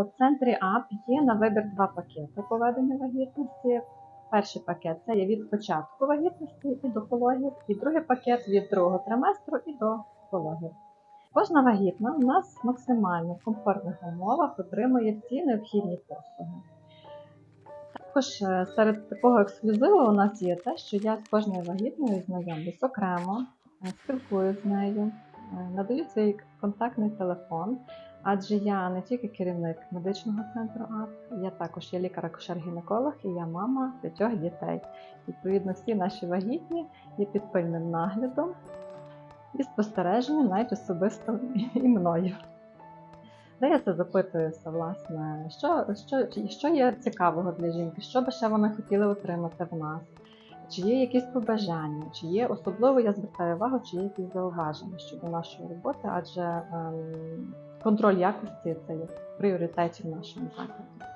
У центрі АП є на вибір два пакети по веденню вагітності. Перший пакет це є від початку вагітності і до пологів, і другий пакет від другого триместру і до пологів. Кожна вагітна у нас максимально в комфортних умовах отримує всі необхідні послуги. Також е, серед такого ексклюзиву у нас є те, що я з кожною вагітною знайомлюсь окремо, е, спілкуюсь з нею, надаю свій контактний телефон, адже я не тільки керівник медичного центру АП, я також є лікар-акушер-гінеколог і я мама п'ятьох дітей. Відповідно, всі наші вагітні є під пильним наглядом і спостереженням навіть особисто і мною. Де я це запитуюся, власне, що, що, що є цікавого для жінки, що би ще вони хотіли отримати в нас, чи є якісь побажання, чи є особливо я звертаю увагу, чи є якісь зауваження щодо нашої роботи, адже ем, контроль якості це є в пріоритеті в нашому закладі.